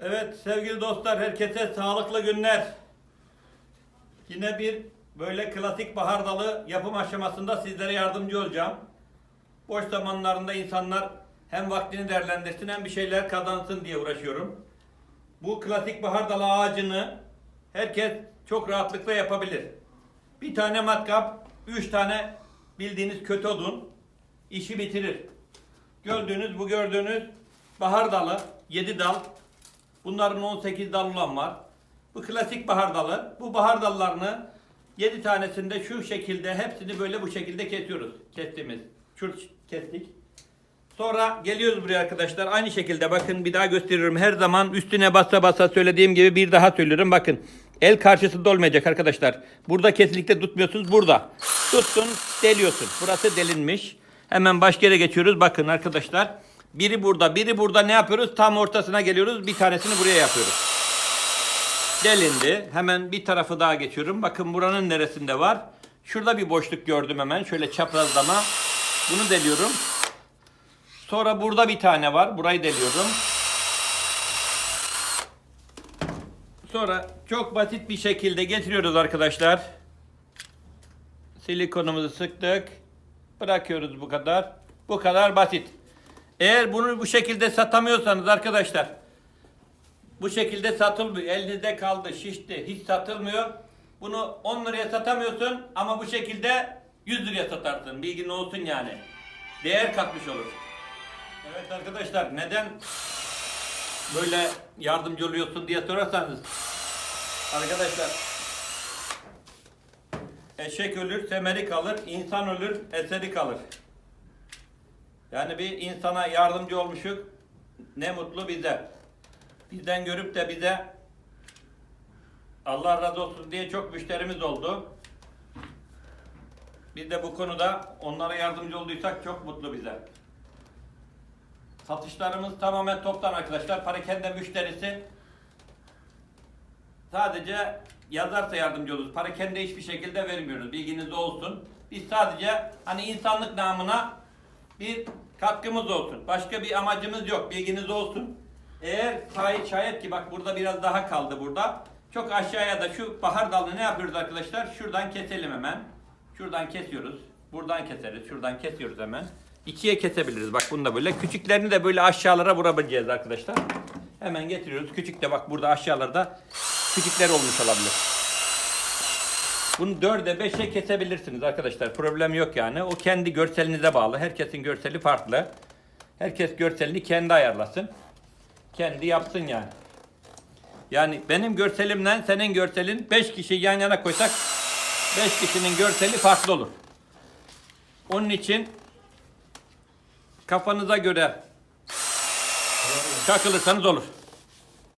Evet sevgili dostlar herkese sağlıklı günler. Yine bir böyle klasik bahar dalı yapım aşamasında sizlere yardımcı olacağım. Boş zamanlarında insanlar hem vaktini değerlendirsin hem bir şeyler kazansın diye uğraşıyorum. Bu klasik bahar dalı ağacını herkes çok rahatlıkla yapabilir. Bir tane matkap, üç tane bildiğiniz kötü odun işi bitirir. Gördüğünüz bu gördüğünüz bahar dalı, 7 dal. Bunların 18 dal olan var. Bu klasik bahar dalı. Bu bahar dallarını 7 tanesinde şu şekilde hepsini böyle bu şekilde kesiyoruz. Kestiğimiz. Şur kestik. Sonra geliyoruz buraya arkadaşlar. Aynı şekilde bakın bir daha gösteriyorum. Her zaman üstüne basa basa söylediğim gibi bir daha söylüyorum. Bakın el karşısında olmayacak arkadaşlar. Burada kesinlikle tutmuyorsunuz. Burada. Tuttun deliyorsun. Burası delinmiş. Hemen başka yere geçiyoruz. Bakın arkadaşlar. Biri burada biri burada ne yapıyoruz? Tam ortasına geliyoruz. Bir tanesini buraya yapıyoruz. Delindi. Hemen bir tarafı daha geçiyorum. Bakın buranın neresinde var? Şurada bir boşluk gördüm hemen. Şöyle çaprazlama. Bunu deliyorum. Sonra burada bir tane var. Burayı deliyorum. Sonra çok basit bir şekilde getiriyoruz arkadaşlar. Silikonumuzu sıktık. Bırakıyoruz bu kadar. Bu kadar basit. Eğer bunu bu şekilde satamıyorsanız arkadaşlar bu şekilde satılmıyor. Elinizde kaldı, şişti, hiç satılmıyor. Bunu 10 liraya satamıyorsun ama bu şekilde 100 liraya satarsın. Bilgin olsun yani. Değer katmış olur. Evet arkadaşlar neden böyle yardımcı oluyorsun diye sorarsanız arkadaşlar eşek ölür semeri kalır, insan ölür eseri kalır. Yani bir insana yardımcı olmuşuk ne mutlu bize. Bizden görüp de bize Allah razı olsun diye çok müşterimiz oldu. Biz de bu konuda onlara yardımcı olduysak çok mutlu bize. Satışlarımız tamamen toptan arkadaşlar. Parakende müşterisi sadece yazarsa yardımcı oluruz. Parakende hiçbir şekilde vermiyoruz. Bilginiz olsun. Biz sadece hani insanlık namına bir katkımız olsun. Başka bir amacımız yok. Bilginiz olsun. Eğer şayet, ki bak burada biraz daha kaldı burada. Çok aşağıya da şu bahar dalını ne yapıyoruz arkadaşlar? Şuradan keselim hemen. Şuradan kesiyoruz. Buradan keseriz. Şuradan kesiyoruz hemen. İkiye kesebiliriz. Bak bunu da böyle. Küçüklerini de böyle aşağılara vurabileceğiz arkadaşlar. Hemen getiriyoruz. Küçük de bak burada aşağılarda küçükler olmuş olabilir. Bunu dörde beşe kesebilirsiniz arkadaşlar. Problem yok yani. O kendi görselinize bağlı. Herkesin görseli farklı. Herkes görselini kendi ayarlasın. Kendi yapsın yani. Yani benim görselimle senin görselin 5 kişi yan yana koysak 5 kişinin görseli farklı olur. Onun için kafanıza göre takılırsanız olur.